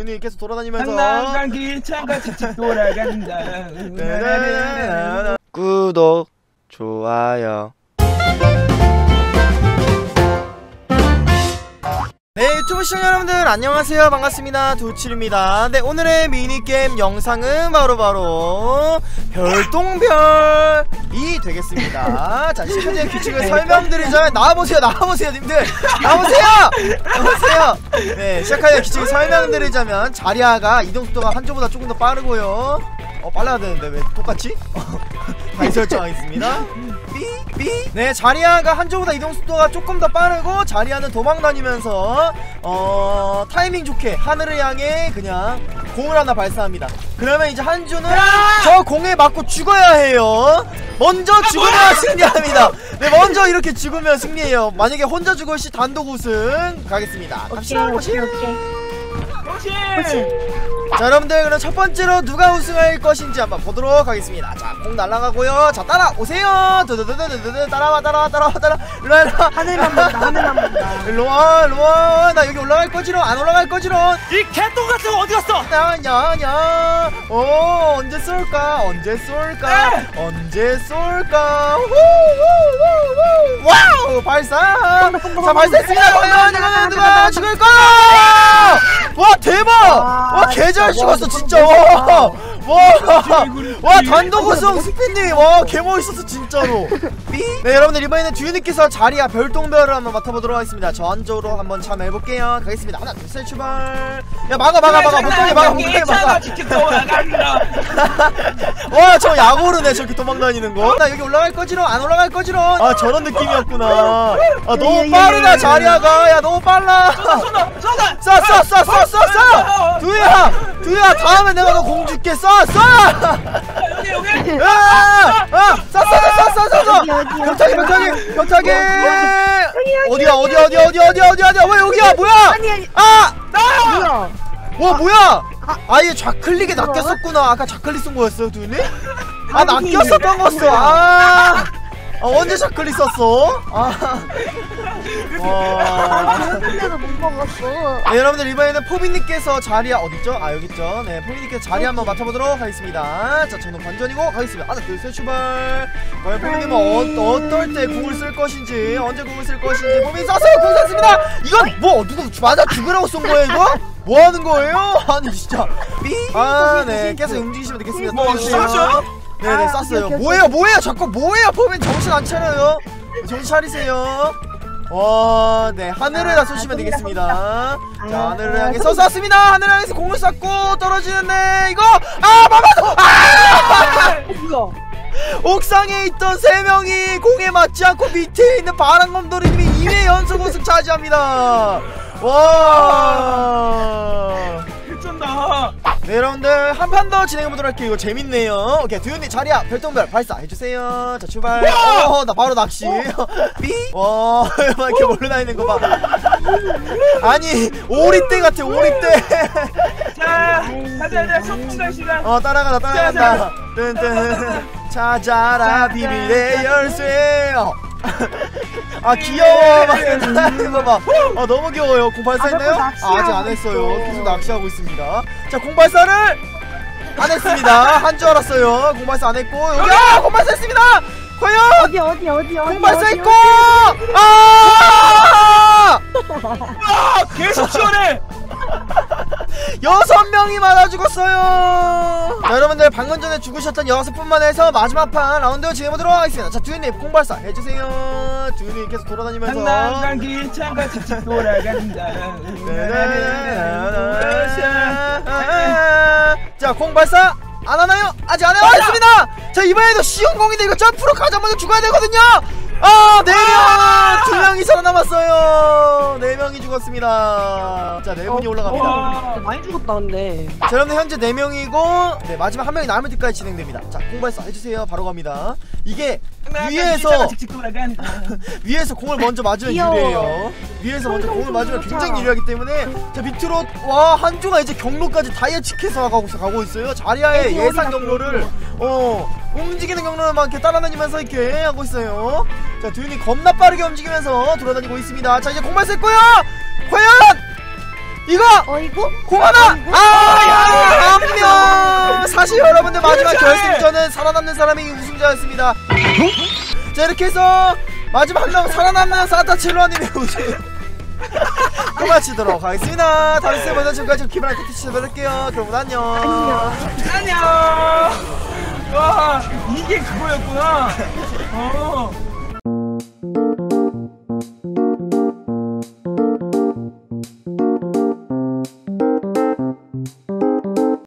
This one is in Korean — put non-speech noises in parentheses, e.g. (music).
윤이 계속 돌아다니면서 장난감기 창같이 돌아간다 따다다다다. (laughs) 구독, 좋아요. 네 유튜브 시청자 여러분들 안녕하세요 반갑습니다 두칠입니다 네 오늘의 미니게임 영상은 바로바로 별똥별 이 되겠습니다. 자 시간의 규칙을 설명드리자면 (laughs) 나와보세요 나와보세요 님들. 나와보세요! 나와보세요! 네 시작하는 규칙을 설명드리자면 자리아가 이동속도가 한조보다 조금 더 빠르고요. 어 빨라야 되는데 왜 똑같지? (laughs) 다시 설정하겠습니다 네 자리아가 한조보다 이동 속도가 조금 더 빠르고 자리아는 도망 다니면서 어 타이밍 좋게 하늘을 향해 그냥 공을 하나 발사합니다. 그러면 이제 한조는 저 공에 맞고 죽어야 해요. 먼저 죽으면 승리합니다. 네 먼저 이렇게 죽으면 승리해요. 만약에 혼자 죽을 시 단독 우승 가겠습니다 갑시다. 오케이. 오케이 오케이 자 여러분들 그럼 첫 번째로 누가 우승할 것인지 한번 보도록 하겠습니다. 자공 날아가고요. 자 따라오세요. 드드드드드드 따라와 따라와 따라와 따라 일로와 일로와. 하늘만 본다 하늘만 본다. (laughs) 일로 와 일로 와. 나 여기 올라갈 거지롱 안 올라갈 거지롱 이 개똥 같은 거 어디 갔어? 야야야. 어 언제 쏠까? 언제 쏠까? 언제 쏠까? 후후후후. 와우 발사. 자 발사했습니다. 과연 이거는 누가 죽을 거야 와 대박! 와 개잘 죽었어 진짜. 와 와! (laughs) 단독 우승 스피님! 와 개멋있었어 진짜로. 삐? (laughs) 네 여러분들 이번에는 듀니께서 자리야 별똥별을 한번 맡아보도록 하겠습니다. 저 안쪽으로 한번 참여해볼게요. 가겠습니다. 하나 둘 셋 출발. 야 막아 막아 막아. 못하게 막아 못하게 막아. 창같이 돌아간다. (laughs) 와저 야구르네 저렇게 도망다니는 거 나 여기 올라갈 거지롱 안 올라갈 거지롱. 아 저런 느낌이었구나. 아 너무 빠르다 자리야가. 야 너무 빨라. 쏴쏴쏴쏴쏴쏴 두야 두야 다음에 내가 너 공 줄게. 쏴 쏴! 여기 여기. 쏴쏴쏴쏴쏴쏴! 여기, 여기, 벽타기 여기. 벽타기 벽타기! 여기, 어디야 어디야 어디야 어디야 어디야 어디야 어디야? 왜 여기야? 뭐야? 아! 뭐야 와 뭐야? 아얘 좌클릭에 낚였었구나. 아까 좌클릭 쓴 거였어요 두니? 아 낚였었던 거였어. 아 아, 언제 좌클릭 썼어? 아. 와. 근데도 못 먹었어 네, 여러분들 이번에는 포비님께서 자리 어딨죠? 아 여기 있죠. 네, 포비님께서 자리 한번 맡아보도록 하겠습니다. 자, 저는 관전이고 가겠습니다. 하나, 둘, 셋, 출발. 과연 포비님은 어, 어떨 때 궁을 쓸 것인지, 언제 궁을 쓸 것인지 포비님 쐈어요. 궁 쐈습니다. 이건 뭐 누구 맞아 죽으라고 쏜 거예요 이거? 뭐 하는 거예요? 아니 진짜. 삐. 아, 네, 계속 움직이시면 되겠습니다. 뭐, 또. 쐈어요? 네네 아. 오케이, 오케이, 뭐예요, 뭐예요? 자꾸 뭐예요? 포비님 정신 안 차려요? 정신 차리세요. 와, 네 하늘에다 쏘시면 되겠습니다. 자 하늘을 향해서 쐈습니다. 하늘을 향해서 공을 쐈고 떨어지는데 이거 아 마마도 아! 옥상에 있던 세 명이 공에 맞지 않고 밑에 있는 바람검돌이님이 2회 연속 우승 차지합니다. 와. 미쳤다. 네 여러분들 한 판 더 진행해보도록 할게요. 이거 재밌네요. 오케이 두현님 자리야. 별똥별 발사 해주세요. 자 출발. 어나 바로 낚시. (laughs) 삐? 와 이렇게 몰려다니는 거봐. 아니 오리떼 같아 오리떼. (laughs) 자 가자 가자. 시간 어 따라가다 따라간다. 뜬뜬 찾아라 비밀의 열쇠. 어. (laughs) 아 귀여워. 막 이러는 거봐 아 너무 귀여워요. 공 발사했나요? 아, 아, 아직 안 했어요. 계속 낚시하고 있습니다. 자공 발사를 안 했습니다. 한 줄 알았어요. 공 발사 안 했고 여기 아공 발사했습니다! 과연 어디 어디 어디 어디 공 발사했고 어디, 아! 아 계속 시원해! (laughs) 여섯 명이 맞아 죽었어요. 자, 여러분들 방금 전에 죽으셨던 여섯 분만 해서 마지막 판 라운드 진행해보도록 하겠습니다. 자, 두유님 공발사 해주세요. 두유님 계속 돌아다니면서. 장난감기 창같이 돌아간다 자, 공 발사 안 하나요? 아직 안 해요. 했습니다. 자, 이번에도 쉬운 공인데 이거 점프로 가자마자 죽어야 되거든요. 아, 네 명, 두 명이 살아남았어요. 네 명이 죽었습니다. 자, 네 분이 올라갑니다. 와 많이 죽었다 근데 자, 여러분 현재 4명이고 네, 마지막 한 명이 남을 때까지 진행됩니다. 자, 공발사 해주세요. 바로 갑니다. 이게 위에서 창같이 돌아간다 (laughs) 위에서 공을 먼저 맞으면 귀여워. 유리해요. 위에서 먼저 공을 맞으면. 굉장히 유리하기 때문에 자 밑으로 와 한조가 이제 경로까지 다이어치해서 가고, 가고 있어요. 자리아의 예상 경로를 어 움직이는 경로를 막 이렇게 따라다니면서 이렇게 하고 있어요. 자 두윤이 겁나 빠르게 움직이면서 돌아다니고 있습니다. 자 이제 공발사 했고요. 과연! 이거! 어이구? 공하나! 아, 아한명 사실 여러분들 마지막 결승전은 살아남는 사람이 우승자였습니다. 자 이렇게 해서 마지막 한 명 살아남는 산타칠로님의 우승. (laughs) 끝마치도록 하겠습니다. 다음 시간에 보다 지금까지 기분한 끝이 찾아뵐게요. 여러분 안녕. 안녕. 안녕 와 이게 그거였구나. 어